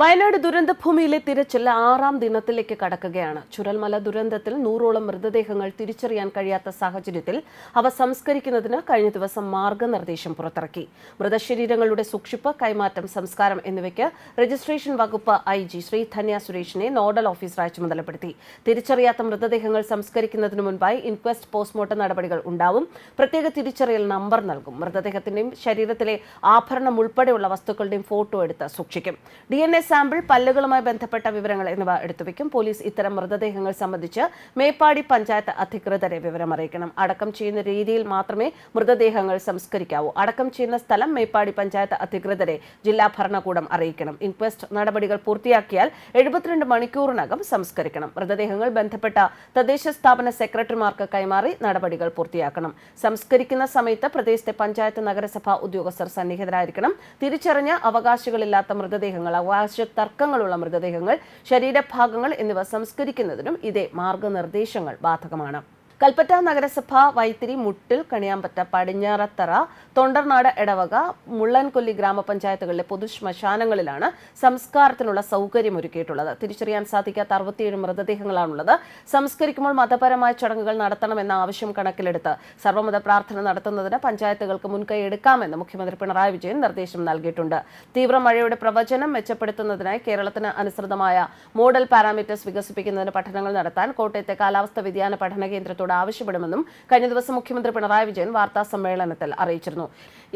വയനാട് ദുരന്തഭൂമിയിലെ തിരച്ചിൽ ആറാം ദിനത്തിലേക്ക് കടക്കുകയാണ്. ചുരൽമല ദുരന്തത്തിൽ നൂറോളം മൃതദേഹങ്ങൾ തിരിച്ചറിയാൻ കഴിയാത്ത സാഹചര്യത്തിൽ അവ സംസ്കരിക്കുന്നതിന് കഴിഞ്ഞ ദിവസം മാർഗനിർദ്ദേശം പുറത്തിറക്കി. മൃതശരീരങ്ങളുടെ സൂക്ഷിപ്പ് കൈമാറ്റം സംസ്കാരം എന്നിവയ്ക്ക് രജിസ്ട്രേഷൻ വകുപ്പ് ഐ ജി ശ്രീ ധന്യ സുരേഷിനെ നോഡൽ ഓഫീസറായി ചുമതലപ്പെടുത്തി. തിരിച്ചറിയാത്ത മൃതദേഹങ്ങൾ സംസ്കരിക്കുന്നതിന് മുൻപായി ഇൻക്വസ്റ്റ് പോസ്റ്റ്മോർട്ടം നടപടികൾ ഉണ്ടാവും. പ്രത്യേക തിരിച്ചറിയൽ നമ്പർ നൽകും. മൃതദേഹത്തിന്റെയും ശരീരത്തിലെ ആഭരണം ഉൾപ്പെടെയുള്ള വസ്തുക്കളുടെയും ഫോട്ടോ എടുത്ത് സൂക്ഷിക്കും. ഡി എൻ എ സാമ്പിൾ പല്ലുകളുമായി ബന്ധപ്പെട്ട വിവരങ്ങൾ എന്നിവ എടുത്തുവെക്കും പോലീസ് ഇത്തരം മൃതദേഹങ്ങൾ സംബന്ധിച്ച് മേപ്പാടി പഞ്ചായത്ത് അധികൃതരെ വിവരം അറിയിക്കണം. അടക്കം ചെയ്യുന്ന രീതിയിൽ മാത്രമേ മൃതദേഹങ്ങൾ സംസ്കരിക്കാവൂ. അടക്കം ചെയ്യുന്ന സ്ഥലം മേപ്പാടി പഞ്ചായത്ത് അധികൃതരെ ജില്ലാ ഭരണകൂടം അറിയിക്കണം. ഇൻക്വസ്റ്റ് നടപടികൾ പൂർത്തിയാക്കിയാൽ എഴുപത്തിരണ്ട് മണിക്കൂറിനകം സംസ്കരിക്കണം. മൃതദേഹങ്ങൾ ബന്ധപ്പെട്ട തദ്ദേശ സ്ഥാപന സെക്രട്ടറിമാർക്ക് കൈമാറി നടപടികൾ പൂർത്തിയാക്കണം. സംസ്കരിക്കുന്ന സമയത്ത് പ്രദേശത്തെ പഞ്ചായത്ത് നഗരസഭാ ഉദ്യോഗസ്ഥർ സന്നിഹിതരായിരിക്കണം. തിരിച്ചറിഞ്ഞ അവകാശികളില്ലാത്ത മൃതദേഹങ്ങൾ അവകാശ തർക്കങ്ങളുള്ള മൃതദേഹങ്ങൾ ശരീരഭാഗങ്ങൾ എന്നിവ സംസ്കരിക്കുന്നതിനും ഇതേ മാർഗനിർദ്ദേശങ്ങൾ ബാധകമാണ്. കൽപ്പറ്റ നഗരസഭ വൈത്തിരി മുട്ടിൽ കണിയാമ്പറ്റ പടിഞ്ഞാറത്തറ തൊണ്ടർനാട് എടവക മുള്ളൻകൊല്ലി ഗ്രാമപഞ്ചായത്തുകളിലെ പൊതുശ്മശാനങ്ങളിലാണ് സംസ്കാരത്തിനുള്ള സൗകര്യം ഒരുക്കിയിട്ടുള്ളത്. തിരിച്ചറിയാൻ സാധിക്കാത്ത അറുപത്തിയേഴ് മൃതദേഹങ്ങളാണുള്ളത്. സംസ്കരിക്കുമ്പോൾ മതപരമായ ചടങ്ങുകൾ നടത്തണമെന്ന ആവശ്യം കണക്കിലെടുത്ത് സർവമത പ്രാർത്ഥന നടത്തുന്നതിന് പഞ്ചായത്തുകൾക്ക് മുൻകൈ എടുക്കാമെന്ന് മുഖ്യമന്ത്രി പിണറായി വിജയൻ നിർദ്ദേശം നൽകിയിട്ടുണ്ട്. തീവ്ര മഴയുടെ പ്രവചനം മെച്ചപ്പെടുത്തുന്നതിനായി കേരളത്തിന് അനുസൃതമായ മോഡൽ പാരാമീറ്റേഴ്സ് വികസിപ്പിക്കുന്നതിന് പഠനങ്ങൾ നടത്താൻ കോട്ടയത്തെ കാലാവസ്ഥാ വ്യതിയാന പഠന കേന്ദ്രത്തോട് ആവശ്യപ്പെടുമെന്നും കഴിഞ്ഞ ദിവസം മുഖ്യമന്ത്രി പിണറായി വിജയൻ വാർത്താ സമ്മേളനത്തിൽ അറിയിച്ചിരുന്നു.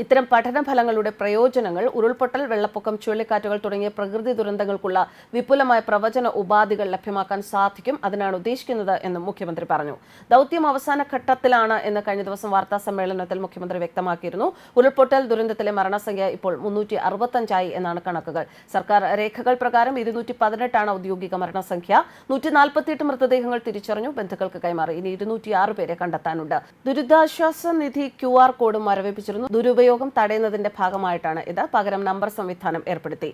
ഇത്തരം പഠന ഫലങ്ങളുടെ പ്രയോജനങ്ങൾ ഉരുൾപൊട്ടൽ വെള്ളപ്പൊക്കം ചുഴലിക്കാറ്റുകൾ തുടങ്ങിയ പ്രകൃതി ദുരന്തങ്ങൾക്കുള്ള വിപുലമായ പ്രവചന ഉപാധികൾ ലഭ്യമാക്കാൻ സാധിക്കും അതിനാണ് ഉദ്ദേശിക്കുന്നത് എന്നും മുഖ്യമന്ത്രി പറഞ്ഞു. ദൗത്യം അവസാന ഘട്ടത്തിലാണ് എന്ന് കഴിഞ്ഞ ദിവസം വാർത്താ സമ്മേളനത്തിൽ മുഖ്യമന്ത്രി വ്യക്തമാക്കിയിരുന്നു. ഉരുൾപൊട്ടൽ ദുരന്തത്തിലെ മരണസംഖ്യ ഇപ്പോൾ മുന്നൂറ്റി അറുപത്തഞ്ചായി എന്നാണ് കണക്കുകൾ. സർക്കാർ രേഖകൾ പ്രകാരം ഇരുന്നൂറ്റി പതിനെട്ടാണ് ഔദ്യോഗിക മരണസംഖ്യ. നൂറ്റി നാൽപ്പത്തിയെട്ട് മൃതദേഹങ്ങൾ തിരിച്ചറിഞ്ഞു. ബന്ധുക്കൾക്ക് കൈമാറി. ഇനി ഇരുന്നൂറ്റിയാറ് പേരെ കണ്ടെത്താനുണ്ട്. ദുരിതാശ്വാസ നിധി ക്യു ആർ കോഡ് മരവിപ്പിച്ചിരുന്നു. ദുരുപയോഗം തടയുന്നതിന്റെ ഭാഗമായിട്ടാണ് ഇത്. പകരം നമ്പർ സംവിധാനം ഏർപ്പെടുത്തി.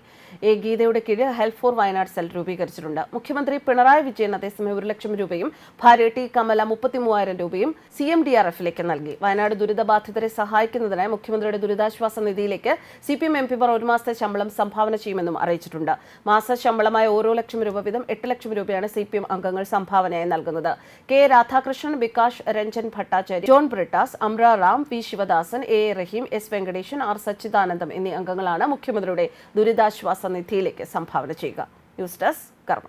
എ ഗീതയുടെ കീഴിൽ ഹെൽപ്പ് ഫോർ വയനാട് സെൽ രൂപീകരിച്ചിട്ടുണ്ട്. മുഖ്യമന്ത്രി പിണറായി വിജയൻ അതേസമയം ഒരു ലക്ഷം രൂപയും ഭാര്യ ടി കമല മുപ്പത്തി മൂവായിരം രൂപയും സി എം ഡി ആർ എഫിലേക്ക് നൽകി. വയനാട് ദുരിതബാധിതരെ സഹായിക്കുന്നതിനായി മുഖ്യമന്ത്രിയുടെ ദുരിതാശ്വാസ നിധിയിലേക്ക് സി പി എം എം പിമാർ ഒരു മാസത്തെ ശമ്പളം സംഭാവന ചെയ്യുമെന്നും അറിയിച്ചിട്ടുണ്ട്. മാസ ശമ്പളമായ ഓരോ ലക്ഷം രൂപ വീതം എട്ട് ലക്ഷം രൂപയാണ് സി പി എം അംഗങ്ങൾ സംഭാവനയായി നൽകുന്നത്. K Radhakrishnan Vikash Ranjan Bhattacharya John Brittas Amra Ram P Sivadasan A A Rahim S Venkatesan R Sachithanandam എന്നീ അംഗങ്ങളാണ് മുഖ്യമന്ത്രിയുടെ ദുരിതാശ്വാസ നിധിയിലേക്ക് സംഭാവന ചെയ്യുക. ന്യൂസ് ഡെസ്ക് കർമ്മ